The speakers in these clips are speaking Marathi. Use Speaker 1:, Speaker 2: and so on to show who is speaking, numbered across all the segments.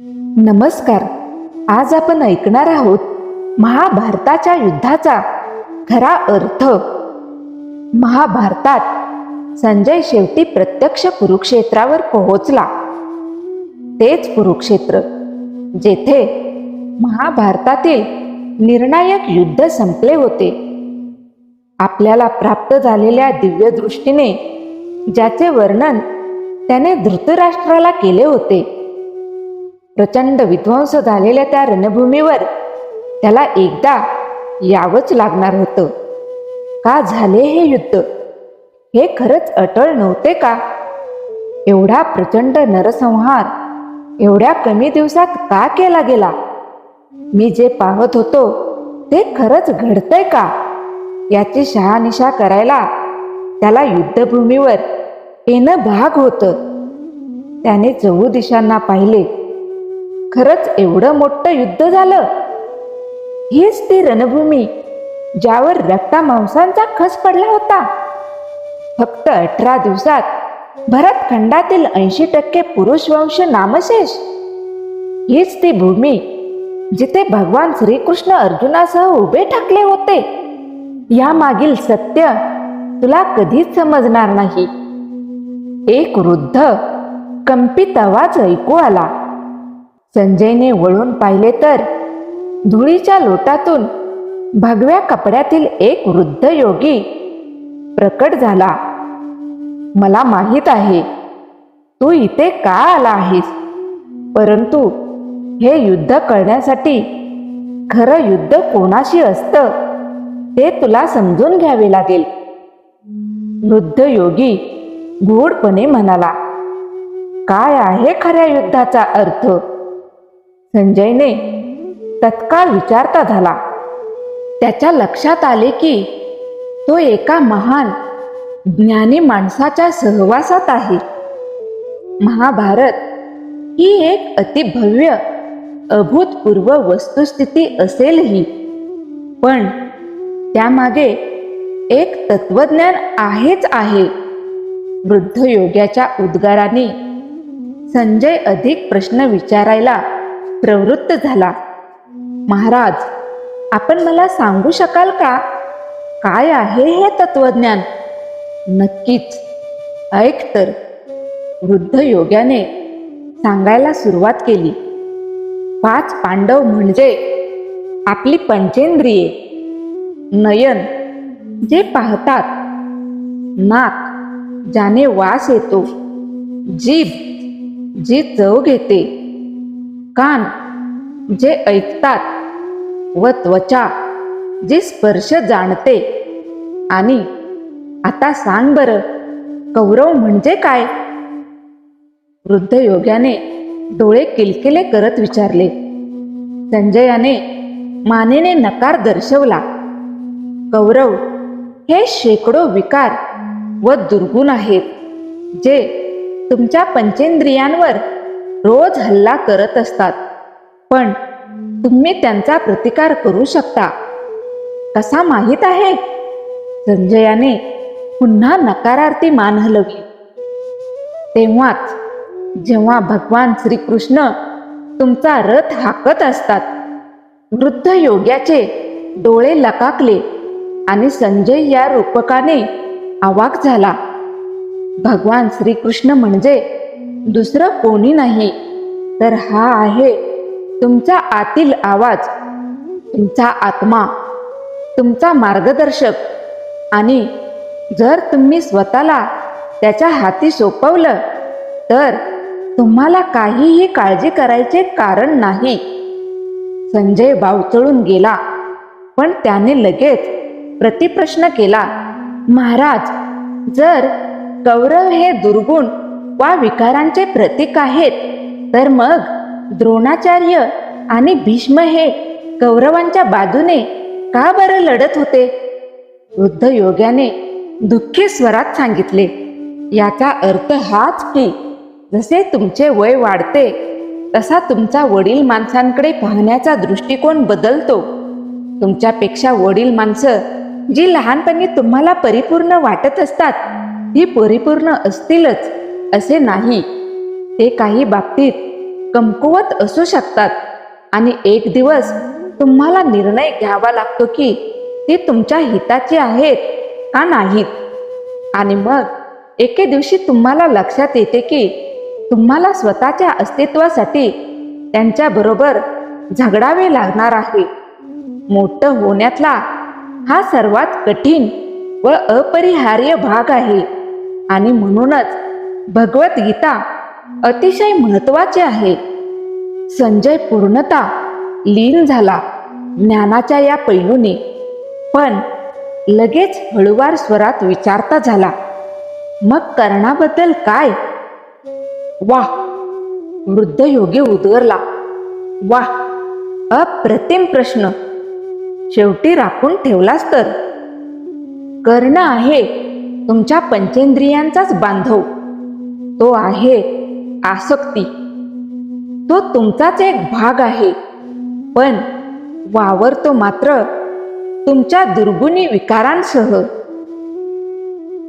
Speaker 1: नमस्कार. आज आपण ऐकणार आहोत महाभारताच्या युद्धाचा खरा अर्थ. महाभारतात संजय शेवटी प्रत्यक्ष कुरुक्षेत्रावर पोहोचला. तेच कुरुक्षेत्र जेथे महाभारतातील निर्णायक युद्ध संपले होते. आपल्याला प्राप्त झालेल्या दिव्य दृष्टीने ज्याचे वर्णन त्याने धृतराष्ट्राला केले होते. प्रचंड विध्वंस झालेल्या त्या रणभूमीवर त्याला एकदा यावंच लागणार होतं. का झाले हे युद्ध? हे खरंच अटळ नव्हते का? एवढा प्रचंड नरसंहार एवढ्या कमी दिवसात का केला गेला? मी जे पाहत होतो ते खरंच घडतंय का? याची शहानिशा करायला त्याला युद्धभूमीवर येणं भाग होतं. त्याने चहू दिशांना पाहिले. खरंच एवढं मोठं युद्ध झालं? हीच ती रणभूमी ज्यावर रक्ता मांसांचा खस पडला होता. फक्त अठरा दिवसात भरतखंडातील ऐंशी टक्के पुरुष वंश नामशेष. हीच ती भूमी जिथे भगवान श्रीकृष्ण अर्जुनासह उभे ठाकले होते. या मागील सत्य तुला कधीच समजणार नाही. एक वृद्ध कंपित आवाज ऐकू आला. संजयने वळून पाहिले तर धुळीच्या लोटातून भगव्या कपड्यातील एक वृद्ध योगी प्रकट झाला. मला माहीत आहे तू इथे का आला आहेस? परंतु हे युद्ध करण्यासाठी खरं युद्ध कोणाशी असतं ते तुला समजून घ्यावे लागेल. वृद्ध योगी गूढपणे म्हणाला काय आहे खऱ्या युद्धाचा अर्थ? संजयने तत्काळ विचारता झाला. त्याच्या लक्षात आले की तो एका महान ज्ञानी माणसाच्या सहवासात आहे. महाभारत ही एक अतिभव्य अभूतपूर्व वस्तुस्थिती असेलही. पण त्यामागे एक तत्वज्ञान आहेच आहे. वृद्ध योग्याच्या उद्गाराने संजय अधिक प्रश्न विचारायला प्रवृत्त झाला. महाराज आपण मला सांगू शकाल का? काय आहे हे तत्वज्ञान नक्कीच. ऐक तर. वृद्ध योग्याने सांगायला सुरुवात केली. पाच पांडव म्हणजे आपली पंचेंद्रिये. नयन जे पाहतात. नाक ज्याने वास येतो. जीभ जी चव घेते. कान जे ऐकतात व त्वचा जी स्पर्श जाणते. आणि आता सांग बरं कौरव म्हणजे काय? वृद्ध योग्याने डोळे किलकिले करत विचारले. संजयाने मानेने नकार दर्शवला. कौरव हे शेकडो विकार व दुर्गुण आहेत जे तुमच्या पंचेंद्रियांवर रोज हल्ला करत असतात. पण तुम्ही त्यांचा प्रतिकार करू शकता. कसा माहीत आहे? संजयाने पुन्हा नकारार्थी मान हलवली तेव्हाच जेव्हा भगवान श्रीकृष्ण तुमचा रथ हाकत असतात वृद्ध योग्याचे डोळे लकाकले आणि संजय या रूपकाने आवाक झाला. भगवान श्रीकृष्ण म्हणजे दुसरं कोणी नाही. तर हा आहे तुमचा आतील आवाज तुमचा आत्मा तुमचा मार्गदर्शक. आणि जर तुम्ही स्वतःला त्याच्या हाती सोपवलं तर तुम्हाला काहीही काळजी करायचे कारण नाही. संजय बावचळून गेला पण त्याने लगेच प्रतिप्रश्न केला महाराज जर कौरव हे दुर्गुण वा विकारांचे प्रतीक आहेत. तर मग द्रोणाचार्य आणि भीष्म हे कौरवांच्या बाजूने का बरं लढत होते? वृद्ध योग्याने दुःखी स्वरात सांगितले याचा अर्थ हाच की जसे तुमचे वय वाढते तसा तुमचा वडील माणसांकडे पाहण्याचा दृष्टिकोन बदलतो. तुमच्यापेक्षा वडील माणसं जी लहानपणी तुम्हाला परिपूर्ण वाटत असतात ही परिपूर्ण असतीलच. असे नाही. ते काही बाबतीत कमकुवत असू शकतात. आणि एक दिवस तुम्हाला निर्णय घ्यावा लागतो की ती तुमच्या हिताची आहेत का नाहीत. आणि मग एके दिवशी तुम्हाला लक्षात येते की तुम्हाला स्वतःच्या अस्तित्वासाठी त्यांच्याबरोबर झगडावे लागणार आहे. मोठं होण्यातला हा सर्वात कठीण व अपरिहार्य भाग आहे. आणि म्हणूनच भगवद्गीता अतिशय महत्वाची आहे. संजय पूर्णता लीन झाला ज्ञानाच्या या पैलूने. पण लगेच हळुवार स्वरात विचारता झाला मग कर्णाबद्दल काय? वा वृद्ध योगी उद्गरला वा अप्रतिम प्रश्न. शेवटी राखून ठेवलास तर. कर्ण आहे तुमच्या पंचेंद्रियांचाच बांधव. तो आहे आसक्ती. तो तुमचाच एक भाग आहे. पण वावरतो मात्र तुमच्या दुर्गुणी विकारांसह.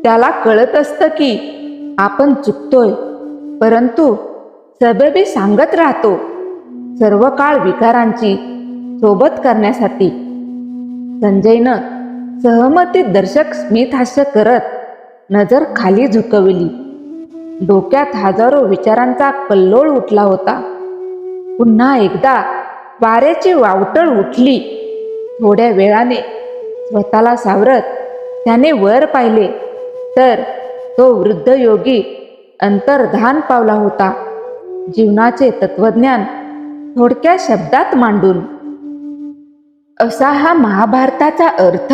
Speaker 1: त्याला कळत असतं की आपण चुकतोय परंतु सबबी सांगत राहतो सर्व काळ विकारांची सोबत करण्यासाठी. संजयनं सहमती दर्शक स्मित हास्य करत नजर खाली झुकवली. डोक्यात हजारो विचारांचा कल्लोळ उठला होता. पुन्हा एकदा वाऱ्याची वावटळ उठली. थोड्या वेळाने स्वतःला सावरत त्याने वर पाहिले. तर तो वृद्ध योगी अंतर्धान पावला होता. जीवनाचे तत्वज्ञान थोडक्या शब्दात मांडून असा हा महाभारताचा अर्थ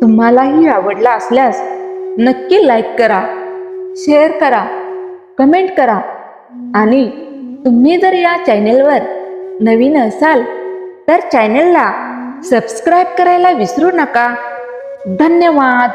Speaker 1: तुम्हालाही आवडला असल्यास नक्की लाईक करा. शेअर करा कमेंट करा. आणि तुम्ही जर या चॅनेलवर नवीन असाल तर चॅनेलला सबस्क्राईब करायला विसरू नका. धन्यवाद.